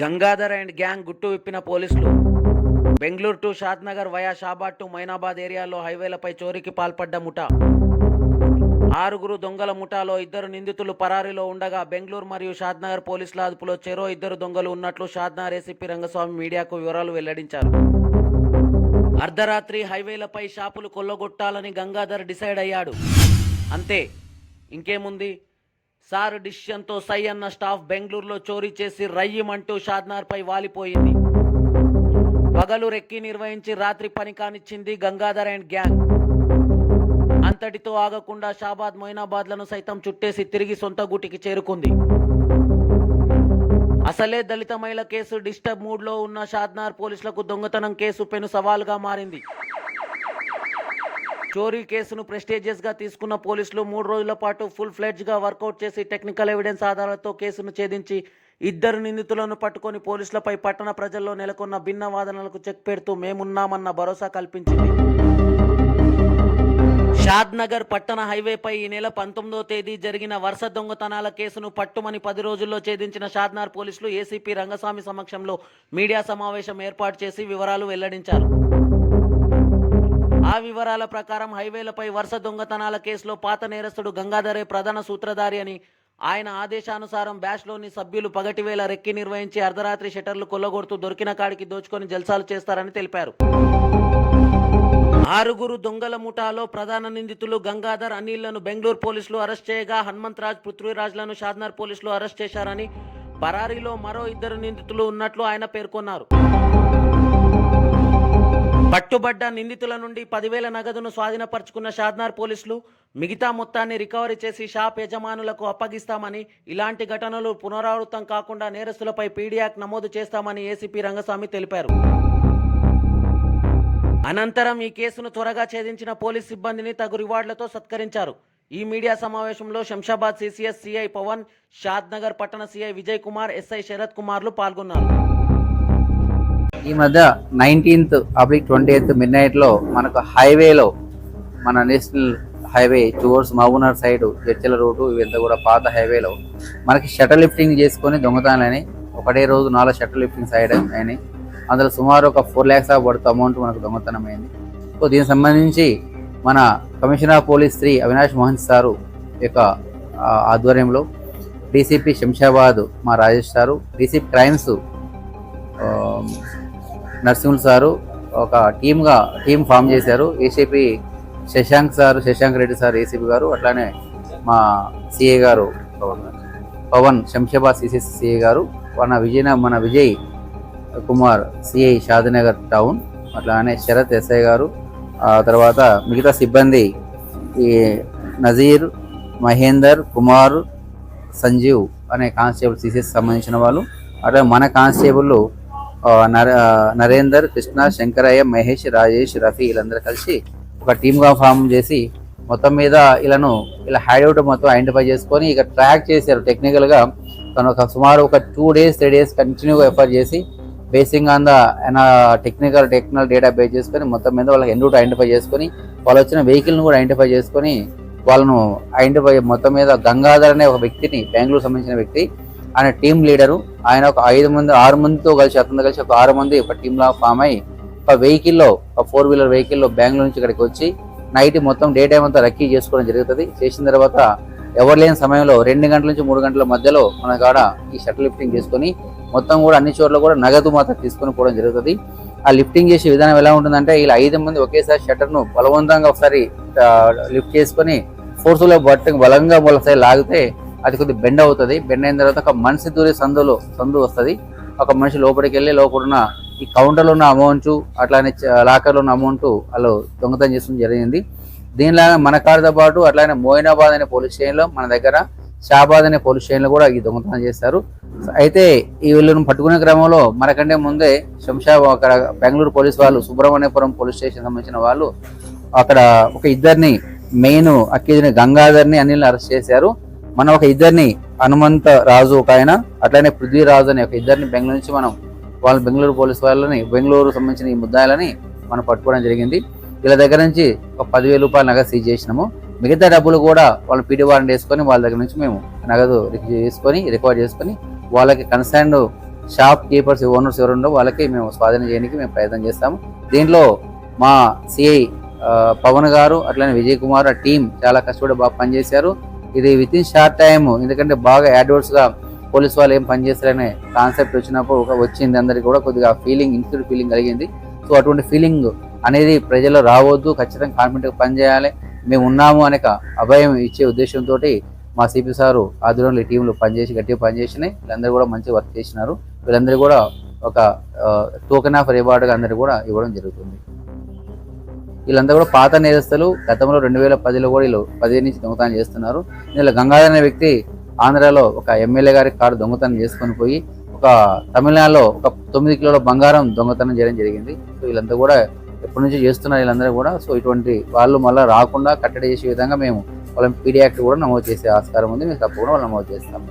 Gangadhar and gang గుట్టు విప్పిన పోలీసులు. Bengaluru to Shadnagar via Shabad to Moinabad ఏరియాలో హైవేలపై చోరీకి పాల్పడ్డ ముఠా. ఆరుగురు దొంగల ముఠాలో ఇద్దరు నిందితులు పరారీలో ఉండగా బెంగళూరు మరియు షాద్నగర్ పోలీసుల అదుపులో చెరో ఇద్దరు దొంగలు ఉన్నట్లు షాద్నగర్ ఏసీపీ రంగస్వామి మీడియాకు వివరాలు వెల్లడించారు. అర్ధరాత్రి హైవేలపై షాపులు కొల్లగొట్టాలని గంగాధర్ డిసైడ్ అయ్యాడు. అంతే ఇంకేముంది? సార్ డిసిషన్తో సై అన్న స్టాఫ్ బెంగళూరులో చోరీ చేసి రయ్యమంటూ షాద్నార్పై వాలిపోయింది. పగలు రెక్కి నిర్వహించి రాత్రి పని కానిచ్చింది గంగాధర్ అండ్ గ్యాంగ్. అంతటితో ఆగకుండా షాబాద్ మొయినాబాద్లను సైతం చుట్టేసి తిరిగి సొంత గూటికి చేరుకుంది. అసలే దళిత మహిళ కేసు డిస్టర్బ్ మూడ్లో ఉన్న షాద్నార్ పోలీసులకు దొంగతనం కేసు పెను సవాల్గా మారింది. చోరీ కేసును ప్రెస్టేజియస్గా తీసుకున్న పోలీసులు మూడు రోజుల పాటు ఫుల్ ఫ్లెడ్జ్గా వర్కౌట్ చేసి టెక్నికల్ ఎవిడెన్స్ ఆధారాలతో కేసును ఛేదించి ఇద్దరు నిందితులను పట్టుకొని పోలీసులపై పట్టణ ప్రజల్లో నెలకొన్న భిన్న వాదనలకు చెక్ పెడుతూ మేమున్నామన్న భరోసా కల్పించింది. షాద్నగర్ పట్టణ హైవేపై ఈ నెల పంతొమ్మిదో తేదీ జరిగిన వరుస దొంగతనాల కేసును పట్టుమని పది రోజుల్లో ఛేదించిన షాద్నార్ పోలీసులు ఏసీపీ రంగస్వామి సమక్షంలో మీడియా సమావేశం ఏర్పాటు చేసి వివరాలు వెల్లడించారు. ఆ వివరాల ప్రకారం హైవేలపై వరుస దొంగతనాల కేసులో పాత నేరస్తుడు గంగాధరే ప్రధాన సూత్రధారి అని ఆయన ఆదేశానుసారం బ్యాష్లోని సభ్యులు పగటివేళ రెక్కి నిర్వహించి అర్ధరాత్రి షటర్లు కొల్లగొడుతూ దొరికిన కాడికి దోచుకొని జల్సాలు చేస్తారని తెలిపారు. ఆరుగురు దొంగల ముఠాలో ప్రధాన నిందితులు గంగాధర్ అనిల్లను బెంగళూరు పోలీసులు అరెస్ట్ చేయగా హనుమంతరాజ్ పృథ్వీరాజ్లను షాద్నర్ పోలీసులు అరెస్ట్ చేశారని పరారీలో మరో ఇద్దరు నిందితులు ఉన్నట్లు ఆయన పేర్కొన్నారు. పట్టుబడ్డ నిందితుల నుండి పదివేల నగదును స్వాధీనపరుచుకున్న షాద్నార్ పోలీసులు మిగతా మొత్తాన్ని రికవరీ చేసి షాప్ యజమానులకు అప్పగిస్తామని ఇలాంటి ఘటనలు పునరావృతం కాకుండా నేరస్తులపై పీడియాక్ నమోదు చేస్తామని ఏసీపీ రంగస్వామి తెలిపారు. అనంతరం ఈ కేసును త్వరగా ఛేదించిన పోలీస్ సిబ్బందిని తగు రివార్డులతో సత్కరించారు. ఈ మీడియా సమావేశంలో శంషాబాద్ సిసిఎస్ సిఐ పవన్ షాద్నగర్ పట్టణ సిఐ విజయ్ కుమార్ ఎస్ఐ శరత్ కుమార్లు పాల్గొన్నారు. ఈ మధ్య nineteenth oblique twenty eighth mid నైట్లో మనకు హైవేలో మన national highway towards Mahabubnagar side చర్చల రోడ్డు ఇవంతా కూడా పాత హైవేలో మనకి షటర్ లిఫ్టింగ్ చేసుకొని దొంగతనాలని ఒకటే రోజు నాలుగు షటర్ లిఫ్టింగ్ సైడ్ అయినాయి. అందులో సుమారు ఒక ఫోర్ ల్యాక్స్ ఆఫ్ పడుతూ అమౌంట్ మనకు దొంగతనం అయింది సో దీనికి సంబంధించి మన commissioner of police Shri Avinash Mohan sir యొక్క ఆధ్వర్యంలో డీసీపీ శంషాబాద్ మా Rajesh sir DCP crimes Narasimhulu sir ఒక టీమ్గా టీం ఫామ్ చేశారు. ACP Shashank sir Shashank Reddy sir ACP గారు అట్లానే మా సిఏ గారు పవన్ శంషాబాద్ సిసిసి సిఏ గారు మన విజయ మన విజయ్ కుమార్ సిఐ షాదినగర్ టౌన్ అట్లానే శరత్ ఎస్ఐ గారు ఆ తర్వాత మిగతా సిబ్బంది ఈ నజీర్ మహేందర్ కుమార్ సంజీవ్ అనే కానిస్టేబుల్ సిసిఎస్ సంబంధించిన వాళ్ళు అట్లా మన కానిస్టేబుల్ నరేందర్ కృష్ణ శంకరయ్య మహేష్ రాజేష్ రఫీ వీళ్ళందరూ కలిసి ఒక టీమ్గా ఫామ్ చేసి మొత్తం మీద ఇలాను ఇలా హైడౌట్ మొత్తం ఐడెంటిఫై చేసుకొని ఇక ట్రాక్ చేశారు. టెక్నికల్గా తను ఒక సుమారు ఒక టూ డేస్ త్రీ డేస్ కంటిన్యూగా ఎఫర్ట్ చేసి basing on the technical technical data base చేసుకొని మొత్తం మీద వాళ్ళకి ఎన్ రూట్ ఐడెంటిఫై చేసుకొని వాళ్ళు వచ్చిన వెహికల్ని కూడా ఐడెంటిఫై చేసుకొని వాళ్ళను ఐడెంటిఫై మొత్తం మీద గంగాధర్ అనే ఒక వ్యక్తిని బెంగళూరు సంబంధించిన వ్యక్తి ఆయన టీం లీడరు. ఆయన ఒక ఐదు మంది ఆరు మందితో కలిసి అతనితో కలిసి ఒక ఆరు మంది ఒక టీంలా ఫామ్ అయ్యి ఒక వెహికల్లో ఒక ఫోర్ వీలర్ వెహికల్లో బెంగళూరు నుంచి ఇక్కడికి వచ్చి నైట్ మొత్తం డే టైం అంతా రక్కీ చేసుకోవడం జరుగుతుంది. చేసిన తర్వాత ఎవరు లేని సమయంలో రెండు గంటల నుంచి మూడు గంటల మధ్యలో మన కాడ ఈ షట్టర్ లిఫ్టింగ్ చేసుకొని మొత్తం కూడా అన్ని చోట్ల కూడా నగదు మాత్రం తీసుకొని పోవడం జరుగుతుంది. ఆ లిఫ్టింగ్ చేసే విధానం ఎలా ఉంటుందంటే ఇలా ఐదు మంది ఒకేసారి షట్టర్ను బలవంతంగా ఒకసారి లిఫ్ట్ చేసుకొని ఫోర్స్లో బట్ట బలంగా ఒకసారి లాగితే అది కొద్దిగా బెండ్ అవుతుంది. బెండ్ అయిన తర్వాత ఒక మనిషి దూరే సందులో సందు వస్తుంది. ఒక మనిషి లోపలికి వెళ్ళి లోపల ఉన్న ఈ కౌంటర్లో ఉన్న అమౌంట్ అట్లానే లాకర్లో ఉన్న అమౌంట్ వాళ్ళు దొంగతనం చేసడం జరిగింది. దీనిలాగా మన కారుతో పాటు అట్లానే మోయినాబాద్ అనే పోలీస్ స్టేషన్లో మన దగ్గర షాబాద్ అనే పోలీస్ స్టేషన్లో కూడా ఈ దొంగతనం చేస్తారు అయితే ఈ వీళ్ళను పట్టుకునే క్రమంలో మనకంటే ముందే శంషాబాద్ అక్కడ బెంగళూరు పోలీస్ వాళ్ళు సుబ్రహ్మణ్యపురం పోలీస్ స్టేషన్ సంబంధించిన వాళ్ళు అక్కడ ఒక ఇద్దరిని మెయిన్ అక్కిదిని గంగాధర్ని అనిల్ని అరెస్ట్ చేశారు. మనం ఒక ఇద్దరిని హనుమంత రాజు ఒక ఆయన అట్లనే పృథ్వీరాజు అనే ఒక ఇద్దరిని బెంగళూరు నుంచి మనం వాళ్ళ బెంగళూరు పోలీస్ వాళ్ళని బెంగళూరు సంబంధించిన ఈ ముద్దాయాలని మనం పట్టుకోవడం జరిగింది. వీళ్ళ దగ్గర నుంచి ఒక పదివేల రూపాయలు నగదు సీజ్ చేసినాము. మిగతా డబ్బులు కూడా వాళ్ళ పీడి వారెంట్ వేసుకొని వాళ్ళ దగ్గర నుంచి మేము నగదు చేసుకొని రికవర్ చేసుకొని వాళ్ళకి కన్సర్న్ షాప్ కీపర్స్ ఓనర్స్ ఎవరు ఉండో వాళ్ళకి మేము స్వాధీనం చేయడానికి మేము ప్రయత్నం చేస్తాము. దీంట్లో మా సిఐ పవన్ గారు అట్లనే విజయ్ కుమార్ ఆ టీం చాలా కష్టపడి బాగా పనిచేశారు. ఇది విత్ ఇన్ షార్ట్ టైం ఎందుకంటే బాగా యాడ్వర్డ్స్గా పోలీస్ వాళ్ళు ఏం పనిచేస్తారనే కాన్సెప్ట్ వచ్చినప్పుడు ఒక వచ్చింది అందరికి కూడా కొద్దిగా ఫీలింగ్ ఇన్స్టిట్యూట్ ఫీలింగ్ కలిగింది. సో అటువంటి ఫీలింగ్ అనేది ప్రజల్లో రావద్దు. ఖచ్చితంగా కాన్ఫిడెంట్గా పనిచేయాలి మేము ఉన్నాము అనే అభయం ఇచ్చే ఉద్దేశంతో మా సిపి సారు ఆధ్వర్యంలో ఈ టీంలు పనిచేసి గట్టిగా పనిచేసినాయి వీళ్ళందరూ కూడా మంచి వర్క్ చేసినారు. వీళ్ళందరూ కూడా ఒక టోకెన్ ఆఫ్ రివార్డ్గా అందరూ కూడా ఇవ్వడం జరుగుతుంది. వీళ్ళంతా కూడా పాత నేరస్తులు. గతంలో రెండు వేల పదిలో కూడా వీళ్ళు పదిహేను నుంచి దొంగతనం చేస్తున్నారు. వీళ్ళ గంగాధర్ అనే వ్యక్తి ఆంధ్రాలో ఒక ఎమ్మెల్యే గారి కారు దొంగతనం చేసుకొని పోయి ఒక తమిళనాడులో ఒక తొమ్మిది కిలోల బంగారం దొంగతనం చేయడం జరిగింది. సో వీళ్ళంతా కూడా ఎప్పటి నుంచి చేస్తున్నారు వీళ్ళందరూ కూడా. సో ఇటువంటి వాళ్ళు మళ్ళీ రాకుండా కట్టడి చేసే విధంగా మేము వాళ్ళని పీడీ యాక్ట్ కూడా నమోదు చేసే ఆస్కారం ఉంది. మేము తప్పకుండా వాళ్ళు నమోదు చేస్తాము.